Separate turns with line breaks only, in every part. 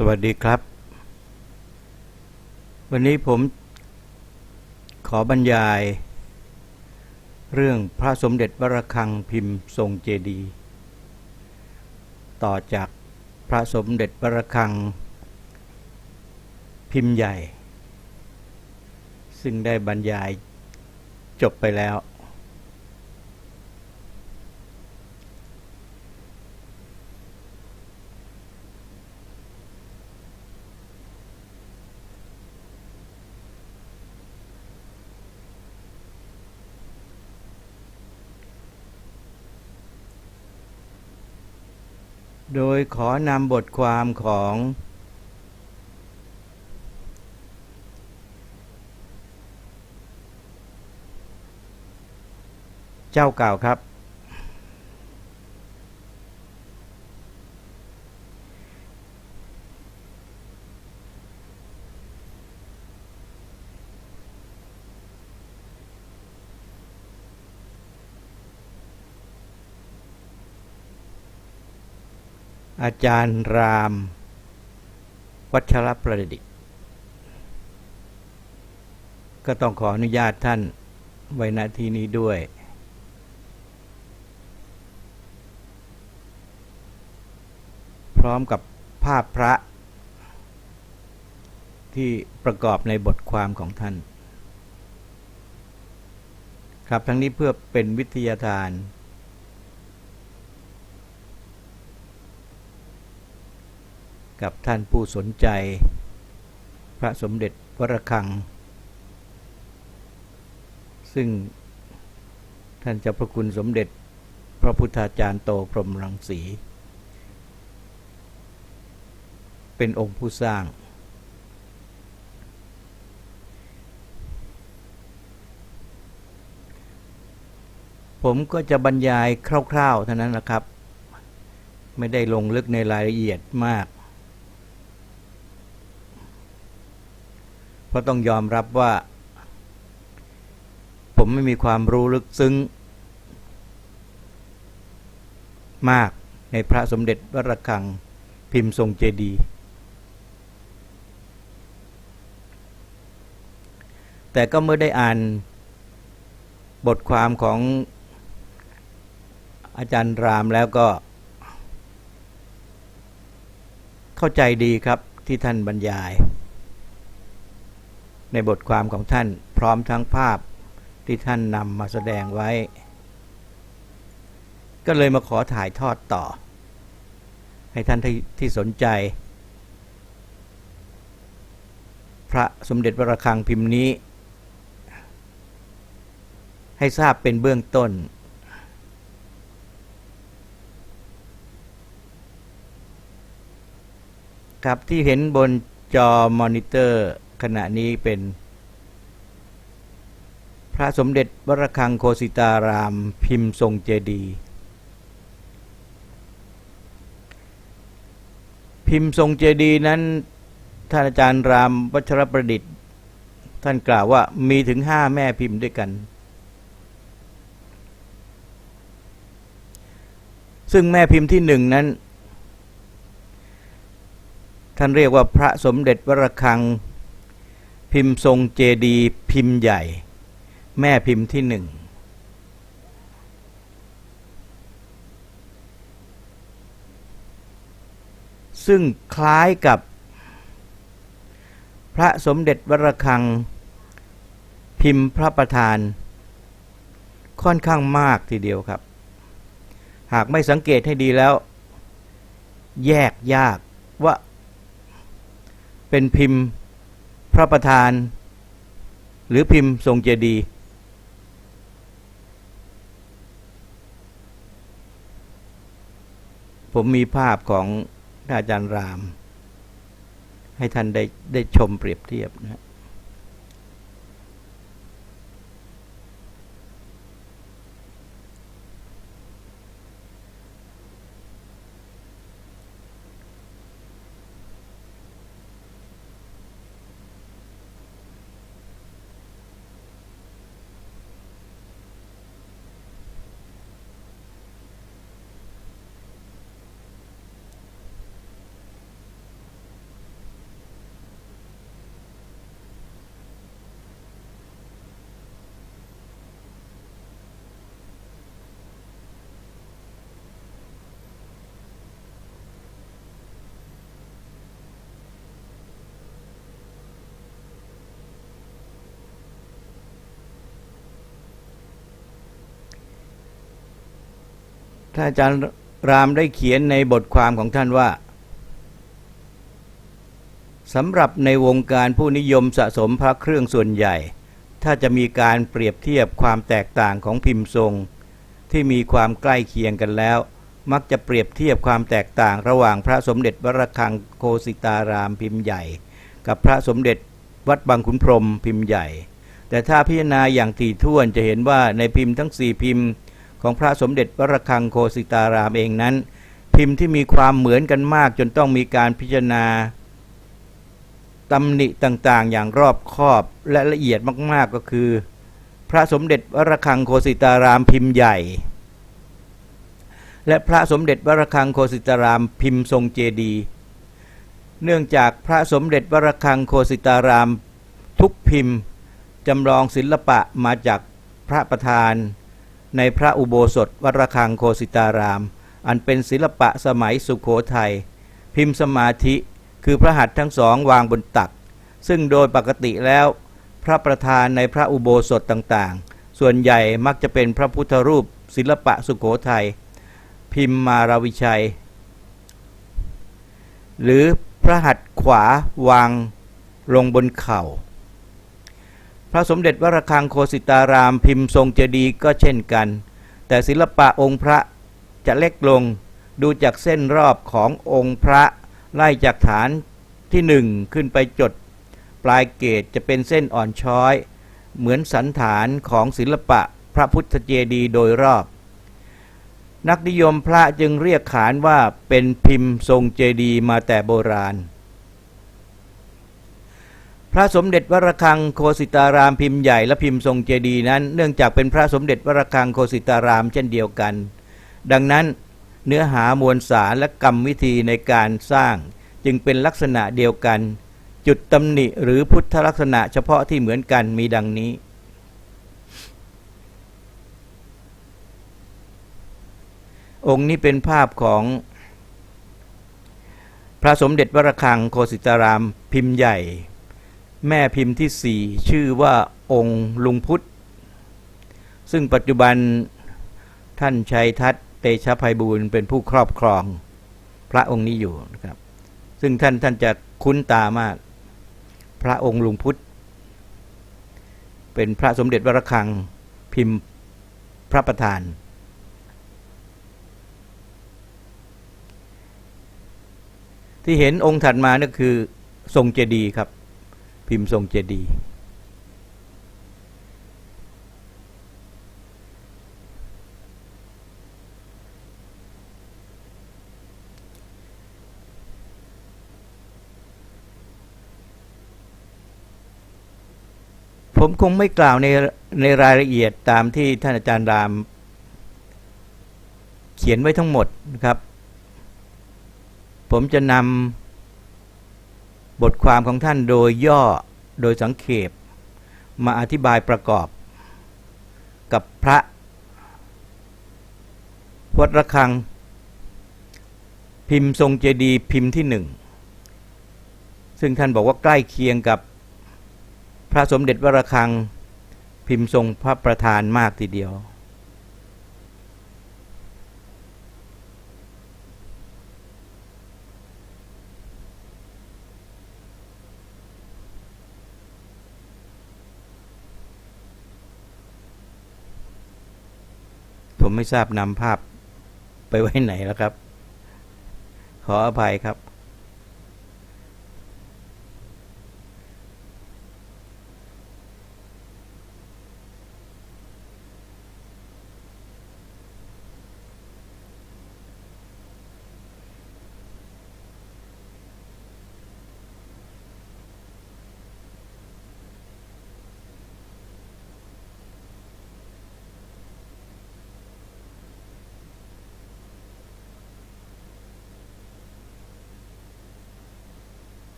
สวัสดีครับ วันนี้ผมขอบรรยาย เรื่องพระสมเด็จวรคังพิมพ์ทรงเจดี ต่อจากพระสมเด็จวรคังพิมพ์ใหญ่ ซึ่งได้บรรยายจบไปแล้ว โดยขอนำบทความของ เจ้าเก่าครับ จารย์ราม วัชรประดิษฐ์ก็ต้องขออนุญาตท่านไว้ณที่นี้ด้วย พร้อมกับภาพพระที่ประกอบในบทความของท่าน ครับทั้งนี้เพื่อเป็นวิทยาทาน กับท่านผู้สนใจ พระสมเด็จวรคัง ซึ่งท่านเจ้าพระคุณสมเด็จพระพุทธาจารย์โตพรหมรังสี เป็นองค์ผู้สร้าง ผมก็จะบรรยายคร่าวๆเท่านั้นนะครับ ไม่ได้ลงลึกในรายละเอียดมาก เพราะต้องยอมรับว่า ผมไม่มีความรู้ลึกซึ้ง มากในพระสมเด็จวรคังพิมพ์ทรงเจดีย์แต่ก็เมื่อได้อ่านบทความของอาจารย์รามแล้วก็ เข้าใจดีครับที่ท่านบรรยาย ในบทความของท่านพร้อมทั้งภาพที่ท่านนำมาแสดงไว้ ก็เลยมาขอถ่ายทอดต่อ ให้ท่านที่ที่สนใจ พระสมเด็จวระคังพิมพ์นี้ ให้ทราบเป็นเบื้องต้น ครับที่เห็นบนจอมอนิเตอร์ ขณะนี้เป็นพระสมเด็จวรคังโคสิตารามพิมพ์ทรงเจดีพิมพ์ทรงเจดีนั้นท่านอาจารย์รามวัชรประดิษฐ์ ท่านกล่าวว่ามีถึงห้าแม่พิมพ์ด้วยกัน ซึ่งแม่พิมพ์ที่หนึ่งนั้น ท่านเรียกว่าพระสมเด็จวรคัง พิมพ์ทรงเจดีพิมพ์ใหญ่ แม่พิมพ์ที่หนึ่งซึ่งคล้ายกับพระสมเด็จวรคัง พิมพ์พระประธาน ค่อนข้างมากทีเดียวครับ หากไม่สังเกตให้ดีแล้ว แยกยากว่าเป็นพิมพ์ ระประธาน หรือพิมพ์ทรงเจดีย์ผมมีภาพของอาจารย์ราม ให้ท่านได้ได้ชมเปรียบเทียบนะ ท่านอาจารย์รามได้เขียนในบทความของท่านว่าสำหรับในวงการผู้นิยมสะสมพระเครื่องส่วนใหญ่ ถ้าจะมีการเปรียบเทียบความแตกต่างของพิมพ์ทรง ที่มีความใกล้เคียงกันแล้ว มักจะเปรียบเทียบความแตกต่างระหว่างพระสมเด็จวรคังโคสิตารามพิมพ์ใหญ่ กับพระสมเด็จวัดบางขุนพรหมพิมพ์ใหญ่ แต่ถ้าพิจารณาอย่างถี่ถ้วนจะเห็นว่าในพิมพ์ทั้งสี่พิมพ์ ของพระสมเด็จวรคังโคสิตารามเองนั้น พิมพ์ที่มีความเหมือนกันมากจนต้องมีการพิจารณาตำหนิต่างๆ อย่างรอบคอบและละเอียดมากๆก็คือ พระสมเด็จวรคังโคสิตารามพิมพ์ใหญ่ และพระสมเด็จวรคังโคสิตารามพิมพ์ทรงเจดี เนื่องจากพระสมเด็จวรคังโคสิตารามทุกพิมพ์จำลองศิลปะมาจากพระประธาน ในพระอุโบสถวัดระฆังโคสิตาราม อันเป็นศิลปะสมัยสุขโขทัยพิมพ์สมาธิคือพระหัตถ์ทั้งสองวางบนตัก ซึ่งโดยปกติแล้ว พระประธานในพระอุโบสถต่างๆ ส่วนใหญ่มักจะเป็นพระพุทธรูป ศิลปะสุขโขทัยพิมพ์มาราวิชัย หรือพระหัตถ์ขวาวางลงบนเข่า พระสมเด็จวรคังโคสิตารามพิมพ์ทรงเจดีย์ก็เช่นกัน แต่ศิลปะองค์พระจะเล็กลงดูจากเส้นรอบขององค์พระไล่จากฐานที่หนึ่งขึ้นไปจด ปลายเกตจะเป็นเส้นอ่อนช้อย เหมือนสันฐานของศิลปะพระพุทธเจดีย์โดยรอบ นักนิยมพระจึงเรียกขานว่าเป็นพิมพ์ทรงเจดีย์มาแต่โบราณ พระสมเด็จวรคังโคสิตารามพิมพ์ใหญ่และพิมพ์ทรงเจดีนั้น เนื่องจากเป็นพระสมเด็จวรคังโคสิตารามเช่นเดียวกัน ดังนั้นเนื้อหามวลสารและกรรมวิธีในการสร้าง จึงเป็นลักษณะเดียวกัน จุดตำหนิหรือพุทธลักษณะเฉพาะที่เหมือนกันมีดังนี้ องค์นี้เป็นภาพของ พระสมเด็จวรคังโคสิตารามพิมพ์ใหญ่ แม่พิมพ์ที่สี่ชื่อว่าองค์ลุงพุทธ ซึ่งปัจจุบันท่านชัยทัศเตชะภัยบูรณ์เป็นผู้ครอบครองพระองค์นี้อยู่นะครับ ซึ่งท่านท่านจะคุ้นตามาก พระองค์ลุงพุทธ เป็นพระสมเด็จวรคังพิมพ์พระประธาน ที่เห็นองค์ถัดมานี่คือทรงเจดีย์ครับ พิมพ์ทรงเจดีย์ผมคงไม่กล่าวในในรายละเอียดตามที่ท่านอาจารย์ราม เขียนไว้ทั้งหมดนะครับ ผมจะนำ บทความของท่านโดยย่อโดยสังเขปมาอธิบายประกอบ กับพระ วัดระฆัง พิมพ์ทรงเจดีย์พิมพ์ที่หนึ่ง ซึ่งท่านบอกว่าใกล้เคียงกับพระสมเด็จวรคัง พิมพ์ทรงพระประธานมากทีเดียว ผมไม่ทราบนำภาพไปไว้ไหนแล้วครับ ขออภัยครับ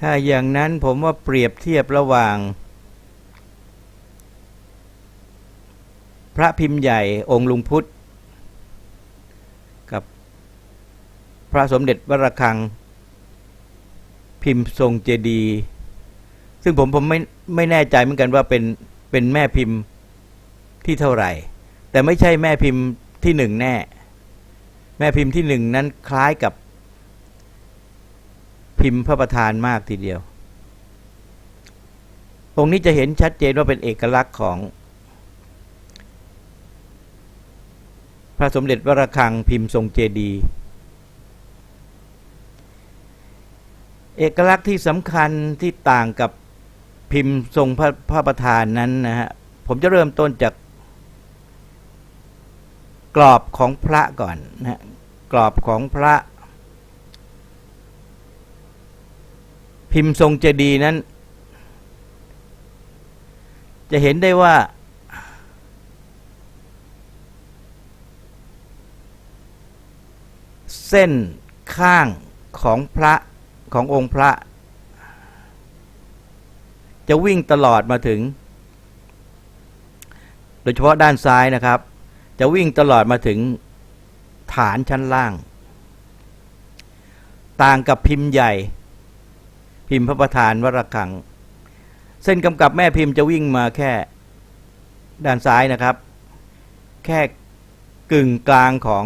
ถ้าอย่างนั้นผมว่าเปรียบเทียบระหว่าง พระพิมพ์ใหญ่องค์ลุงพุทธ กับพระสมเด็จวรคัง พิมพ์ทรงเจดีซึ่งผมผมไม่ไม่แน่ใจเหมือนกันว่าเป็นเป็นแม่พิมพ์ที่เท่าไหร่ แต่ไม่ใช่แม่พิมพ์ที่หนึ่งแน่ แม่พิมพ์ที่หนึ่งนั้นคล้ายกับ พิมพ์พระประธานมากทีเดียว องค์นี้จะเห็นชัดเจนว่าเป็นเอกลักษณ์ของ พระสมเด็จวรคังพิมพ์ทรงเจดีเอกลักษณ์ที่สำคัญที่ต่างกับพิมพ์ทรงพระพระประธานนั้นนะฮะผมจะเริ่มต้นจากกรอบของพระก่อนนะฮะกรอบของพระ พิมพ์ทรงเจดีนั้น จะเห็นได้ว่า เส้นข้างของพระขององค์พระ จะวิ่งตลอดมาถึง โดยเฉพาะด้านซ้ายนะครับ จะวิ่งตลอดมาถึงฐานชั้นล่าง ต่างกับพิมพ์ใหญ่ พิมพ์พระประธานวรคัง เส้นกำกับแม่พิมพ์จะวิ่งมาแค่ด้านซ้ายนะครับ แค่กึ่งกลางของ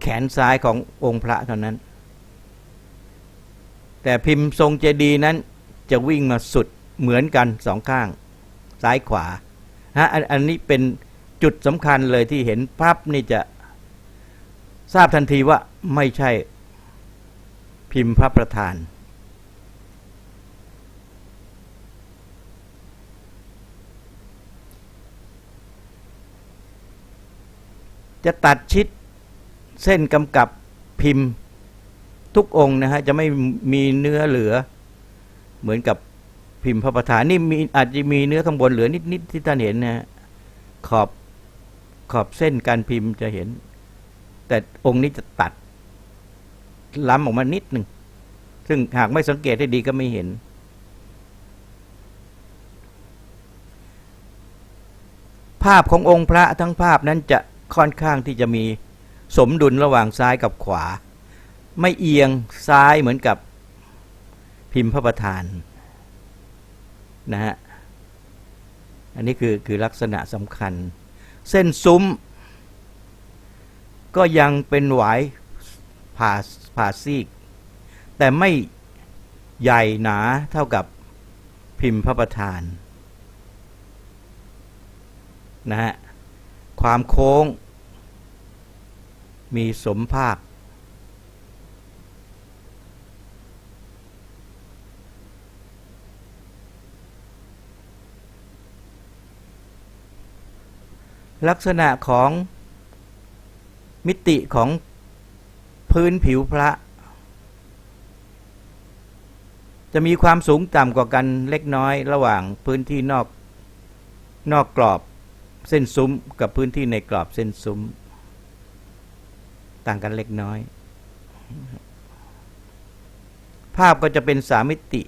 แขนซ้ายขององค์พระเท่านั้น แต่พิมพ์ทรงเจดีย์นั้นจะวิ่งมาสุดเหมือนกันสองข้าง ซ้ายขวาฮะอันนี้เป็นจุดสำคัญเลยที่เห็นภาพนี่จะทราบทันทีว่าไม่ใช่ พิมพ์พระประธาน จะตัดชิดเส้นกำกับพิมพ์ทุกองค์นะฮะจะไม่มีเนื้อเหลือ เหมือนกับพิมพ์พระประธานนี่มีอาจจะมีเนื้อข้างบนเหลือนิดๆที่ท่านเห็นนะฮะขอบขอบเส้นการพิมพ์จะเห็น แต่องค์นี้จะตัด ล้ำออกมานิดหนึ่ง ซึ่งหากไม่สังเกตให้ดีก็ไม่เห็น ภาพขององค์พระทั้งภาพนั้นจะค่อนข้างที่จะมีสมดุลระหว่างซ้ายกับขวา ไม่เอียงซ้ายเหมือนกับพิมพ์พระประธานนะฮะ อันนี้คือคือลักษณะสำคัญ เส้นซุ้ม ก็ยังเป็นหวายผ่า ผ่าซีก แต่ไม่ใหญ่หนาเท่ากับพิมพ์พระประธานนะฮะความโค้ง มีสมภาค ลักษณะของมิติของ พื้นผิวพระ จะมีความสูงต่ำกว่ากันเล็กน้อยระหว่างพื้นที่นอกนอกกรอบเส้นซุ้มกับพื้นที่ในกรอบเส้นซุ้ม ต่างกันเล็กน้อย ภาพก็จะเป็นสามมิติ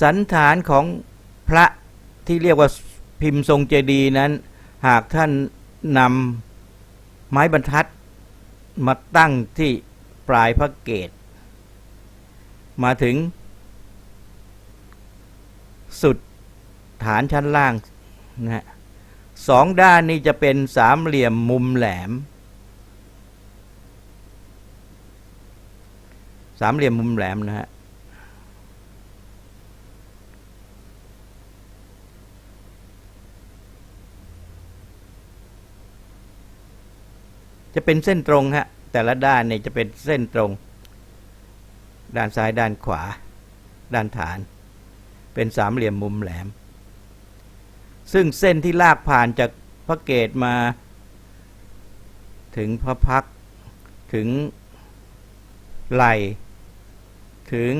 สันฐานของพระ ที่เรียกว่าพิมพ์ทรงเจดีย์นั้น หากท่านนำไม้บรรทัดมาตั้งที่ปลายพระเกศมาถึง สุดฐานชั้นล่างนะฮะสองด้านนี้จะเป็นสามเหลี่ยมมุมแหลม สามเหลี่ยมมุมแหลมนะฮะ จะเป็นเส้นตรงฮะแต่ละด้านเนี่ยจะเป็นเส้นตรง ด้านซ้ายด้านขวา ด้านฐาน เป็นสามเหลี่ยมมุมแหลม ซึ่งเส้นที่ลากผ่านจากพระเกตมา ถึงพระพักถึงไหลถึง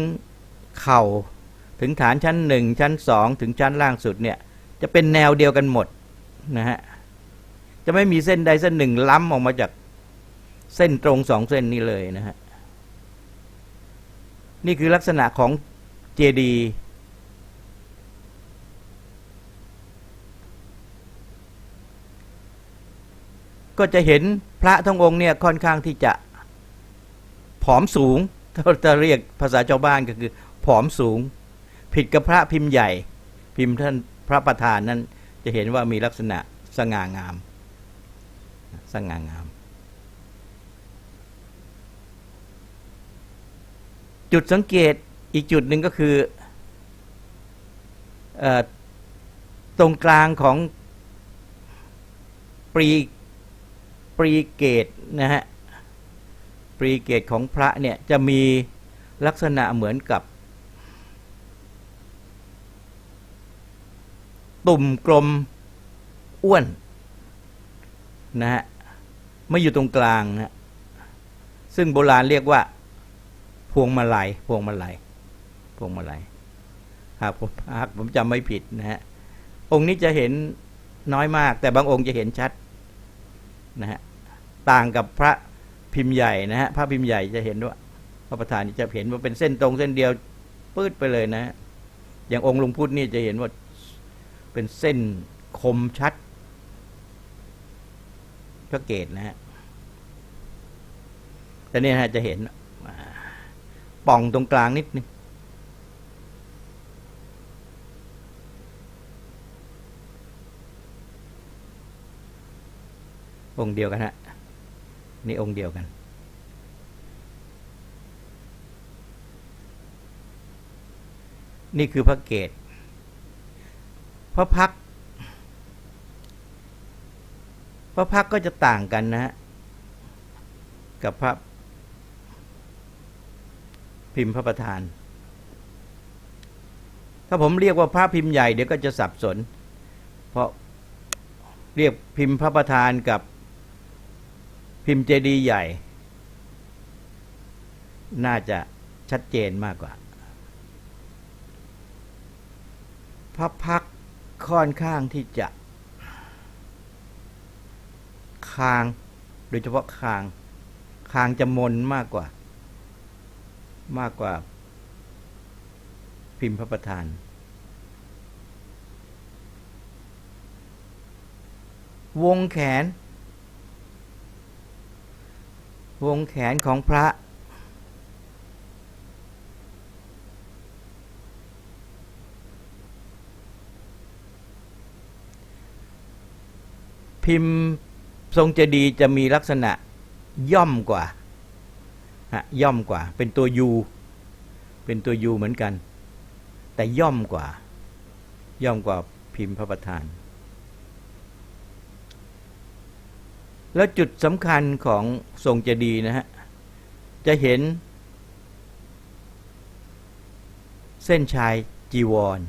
เข่าถึงฐานชั้นหนึ่งชั้นสองถึงชั้นล่างสุดเนี่ยจะเป็นแนวเดียวกันหมดนะฮะจะไม่มีเส้นใดเส้นหนึ่งล้ำออกมาจาก เส้นตรงสองเส้นนี้เลยนะฮะนี่คือลักษณะของเจดีก็จะเห็นพระทั้งองค์เนี่ยค่อนข้างที่จะผอมสูงถ้าจะเรียกภาษาชาวบ้านก็คือ ผอมสูง ผิดกับพระพิมพ์ใหญ่ พิมพ์ท่านพระประธานนั้น จะเห็นว่ามีลักษณะสง่างาม สง่างาม จุดสังเกตอีกจุดหนึ่งก็คืออตรงกลางของปรีปรีเกตนะฮะปรีเกตของพระเนี่ยจะมีลักษณะเหมือนกับ ตุ่มกลมอ้วนนะฮะไม่อยู่ตรงกลางนะซึ่งโบราณเรียกว่า พวงมาลัยพวงมาลัยพวงมาลัยหากผมหากผมจำไม่ผิดนะฮะองค์นี้จะเห็นน้อยมาก แต่บางองค์จะเห็นชัดนะฮะต่างกับพระพิมพ์ใหญ่นะฮะพระพิมพ์ใหญ่จะเห็นว่าพระประธานนี่จะเห็นว่าเป็นเส้นตรงเส้นเดียวปื้ดไปเลยนะฮะอย่างองค์หลุงพุทธนี่จะเห็นว่าเป็นเส้นคมชัดพระเกตนะฮะแต่เนี่ยฮะจะเห็น ป่องตรงกลางนิดนึงองค์เดียวกันฮะนี่องค์เดียวกัน นี่คือพระเกตพระพักพระพักก็จะต่างกันนะฮะกับพระ พิมพ์พระประธาน ถ้าผมเรียกว่าพระพิมพ์ใหญ่เดี๋ยวก็จะสับสน เพราะเรียกพิมพ์พระประธานกับพิมพ์เจดีย์ใหญ่ น่าจะชัดเจนมากกว่า พระพักค่อนข้างที่จะ คาง โดยเฉพาะคาง คางจะมนมากกว่า มากกว่าพิมพ์พระประธาน วงแขน วงแขนของพระ พิมพ์ทรงเจดีย์จะมีลักษณะย่อมกว่า ย่อมกว่า เป็นตัวยูเป็นตัวยูเหมือนกัน แต่ย่อมกว่า ย่อมกว่าพิมพ์พระประธาน แล้วจุดสำคัญของทรงเจดีย์นะฮะ จะเห็น เส้นชายจีวร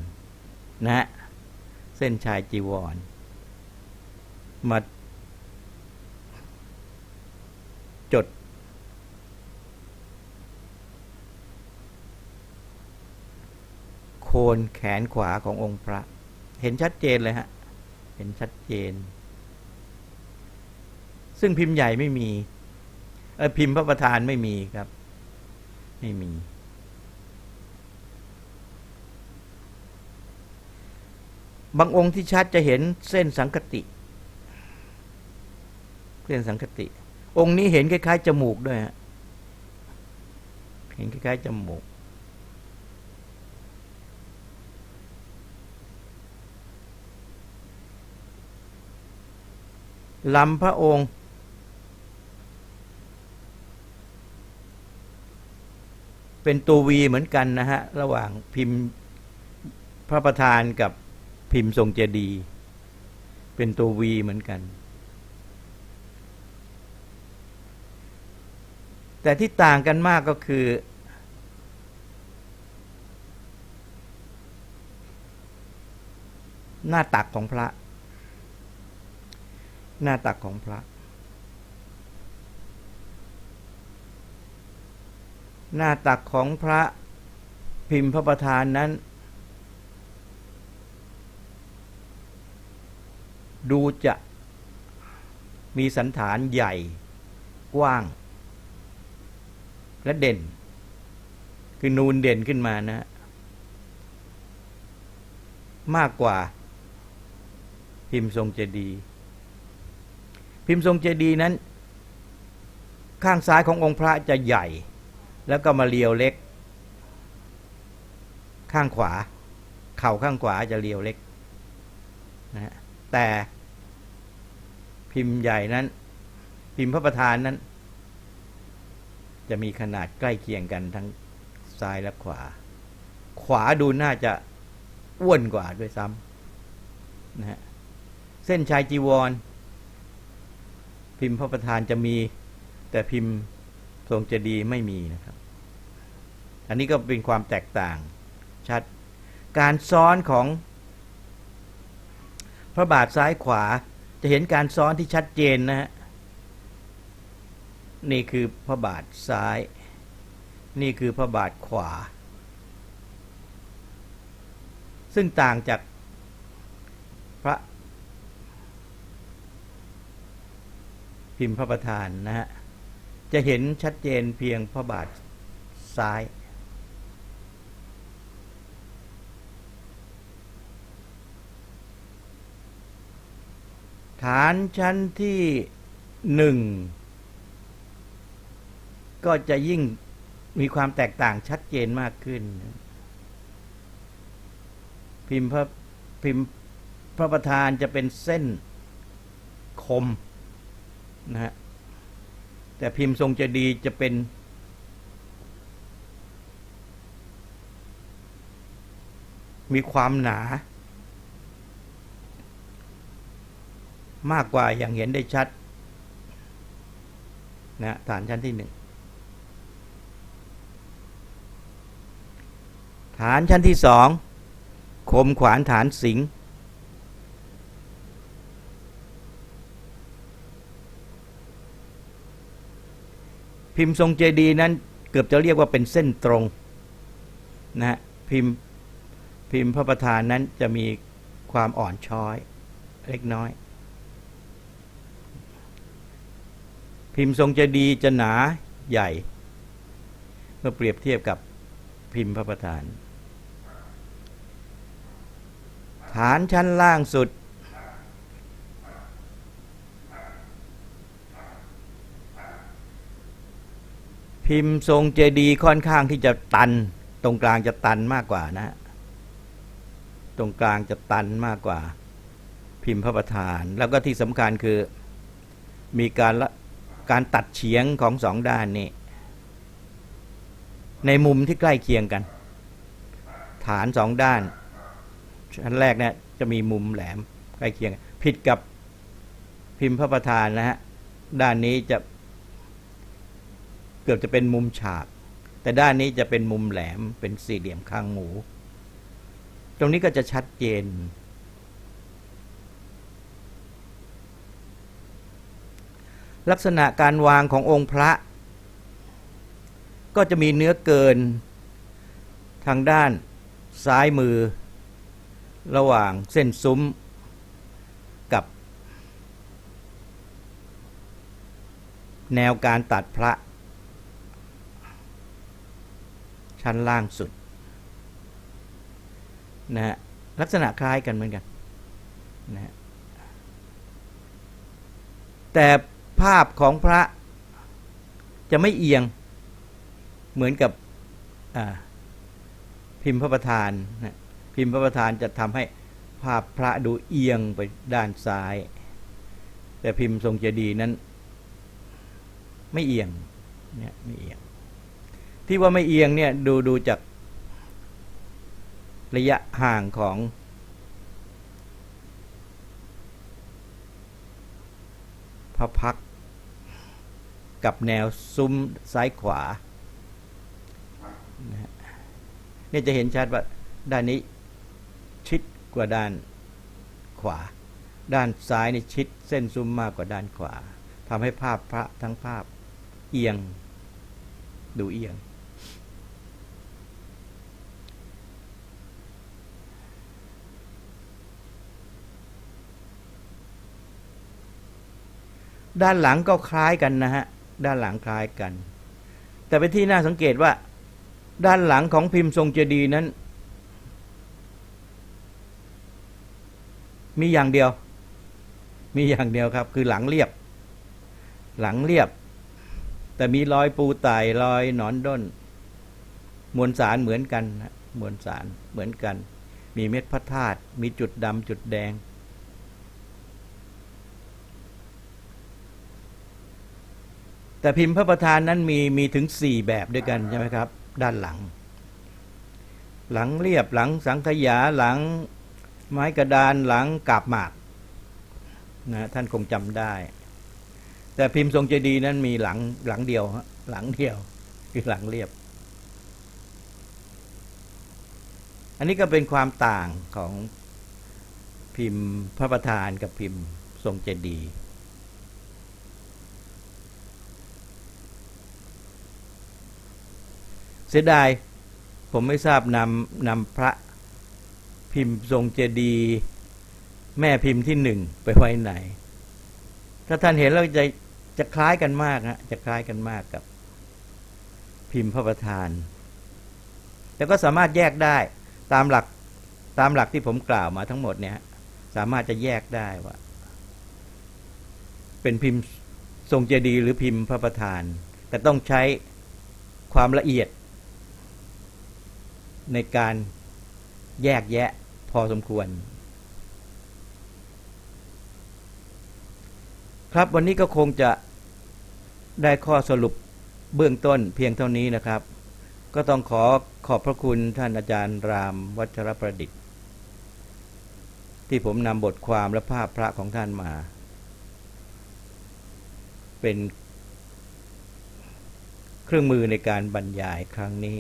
นะฮะ เส้นชายจีวรมาจด โคนแขนขวาขององค์พระ เห็นชัดเจนเลยฮะ เห็นชัดเจน ซึ่งพิมพ์ใหญ่ไม่มี เออพิมพ์พระประธานไม่มีครับ ไม่มี บางองค์ที่ชัดจะเห็นเส้นสังคติเส้นสังคติ องค์นี้เห็นคล้ายๆจมูกด้วยฮะ เห็นคล้ายๆจมูก ลำพระองค์ เป็นตัววีเหมือนกันนะฮะ ระหว่างพิมพ์พระประธานกับพิมพ์ทรงเจดีย์เป็นตัววีเหมือนกัน แต่ที่ต่างกันมากก็คือ หน้าตักของพระ หน้าตักของพระ หน้าตักของพระพิมพ์พระประธานนั้น ดูจะมีสันฐานใหญ่กว้าง และเด่น คือนูนเด่นขึ้นมานะฮะมากกว่าพิมพ์ทรงเจดีย์ พิมพ์ทรงเจดีย์นั้น ข้างซ้ายขององค์พระจะใหญ่ แล้วก็มาเรียวเล็ก ข้างขวา เข่าข้างขวาจะเรียวเล็กนะฮะแต่พิมพ์ใหญ่นั้น พิมพ์พระประธานนั้น จะมีขนาดใกล้เคียงกันทั้งซ้ายและขวา ขวาดูน่าจะอ้วนกว่าด้วยซ้ำนะฮะเส้นชายจีวร พิมพ์พระประธานจะมี แต่พิมพ์ทรงเจดีย์ไม่มีนะครับ อันนี้ก็เป็นความแตกต่างชัด การซ้อนของ พระบาทซ้ายขวาจะเห็นการซ้อนที่ชัดเจนนะฮะนี่คือพระบาทซ้าย นี่คือพระบาทขวา ซึ่งต่างจากพระ พิมพ์พระประธานนะฮะจะเห็นชัดเจนเพียงพระบาทซ้าย ฐานชั้นที่หนึ่งก็จะยิ่งมีความแตกต่างชัดเจนมากขึ้น พิมพ์พระพิมพ์พระประธานจะเป็นเส้นคม นะฮะแต่พิมพ์ทรงเจดีจะเป็น มีความหนา มากกว่าอย่างเห็นได้ชัดนะฐานชั้นที่หนึ่งฐานชั้นที่สองคมขวานฐานสิงห์ พิมพ์ทรงเจดีย์นั้นเกือบจะเรียกว่าเป็นเส้นตรงนะฮะพิมพ์พิมพ์พระประธานนั้นจะมีความอ่อนช้อยเล็กน้อย พิมพ์ทรงเจดีย์จะหนาใหญ่ เมื่อเปรียบเทียบกับพิมพ์พระประธาน ฐานชั้นล่างสุด พิมพ์ทรงเจดีย์ค่อนข้างที่จะตัน ตรงกลางจะตันมากกว่านะ ตรงกลางจะตันมากกว่า พิมพ์พระประธาน แล้วก็ที่สำคัญคือมีการละการตัดเฉียงของสองด้านนี้ ในมุมที่ใกล้เคียงกัน ฐานสองด้านชั้นแรกเนี่ยจะมีมุมแหลมใกล้เคียง ผิดกับพิมพ์พระประธานนะฮะด้านนี้จะ กือบจะเป็นมุมฉาก แต่ด้านนี้จะเป็นมุมแหลมเป็นสี่เหลี่ยมข้างหมู ตรงนี้ก็จะชัดเจน ลักษณะการวางขององค์พระ ก็จะมีเนื้อเกิน ทางด้านซ้ายมือ ระหว่างเส้นซุ้มกับแนวการตัดพระ ชั้นล่างสุดนะฮะลักษณะคล้ายกันเหมือนกันนะฮะแต่ภาพของพระจะไม่เอียงเหมือนกับพิมพ์พระประธานนะพิมพ์พระประธานจะทำให้ภาพพระดูเอียงไปด้านซ้าย แต่พิมพ์ทรงเจดีย์นั้น ไม่เอียงเนี่ยไม่เอียง ที่ว่าไม่เอียงเนี่ยดูดูจากระยะห่างของ พระพักกับแนวซุ้มซ้ายขวานะฮะนี่ยจะเห็นชัดว่าด้านนี้ชิดกว่าด้านขวา ด้านซ้ายนี่ชิดเส้นซุ้มมากกว่าด้านขวาทำให้ภาพพระทั้งภาพเอียง ดูเอียง ด้านหลังก็คล้ายกันนะฮะ ด้านหลังคล้ายกัน แต่เป็นที่น่าสังเกตว่า ด้านหลังของพิมพ์ทรงเจดีย์นั้น มีอย่างเดียว มีอย่างเดียวครับ คือหลังเรียบ หลังเรียบ แต่มีรอยปูไตรอยหนอนด้น มวลสารเหมือนกันมวลสารเหมือนกัน มีเม็ดพระธาตุมีจุดดำจุดแดง แต่พิมพ์พระประธานนั้นมีมีถึงสี่แบบด้วยกันใช่ไหมครับ ด้านหลัง หลังเรียบหลังสังขยาหลังไม้กระดานหลังกาบหมากนะท่านคงจำได้ แต่พิมพ์ทรงเจดีย์นั้นมีหลังหลังเดียวฮะหลังเดียวคือหลังเรียบ อันนี้ก็เป็นความต่างของพิมพ์พระประธานกับพิมพ์ทรงเจดีย์ เสียดาย ผมไม่ทราบนำนำพระพิมพ์ทรงเจดีย์แม่พิมพ์ที่หนึ่งไปไว้ไหน ถ้าท่านเห็นแล้วจะจะคล้ายกันมากฮะจะคล้ายกันมากกับ พิมพ์พระประธานแต่ก็สามารถแยกได้ตามหลักตามหลักที่ผมกล่าวมาทั้งหมดเนี่ย สามารถจะแยกได้ว่า เป็นพิมพ์ทรงเจดีย์หรือพิมพ์พระประธาน แต่ต้องใช้ความละเอียด ในการแยกแยะพอสมควร ครับวันนี้ก็คงจะได้ข้อสรุปเบื้องต้นเพียงเท่านี้นะครับ ก็ต้องขอขอบพระคุณท่านอาจารย์รามวัชรประดิษฐ์ ที่ผมนำบทความและภาพพระของท่านมา เป็นเครื่องมือในการบรรยายครั้งนี้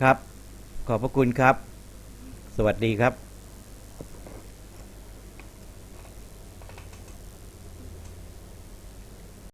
ครับ ขอบพระคุณครับ สวัสดีครับ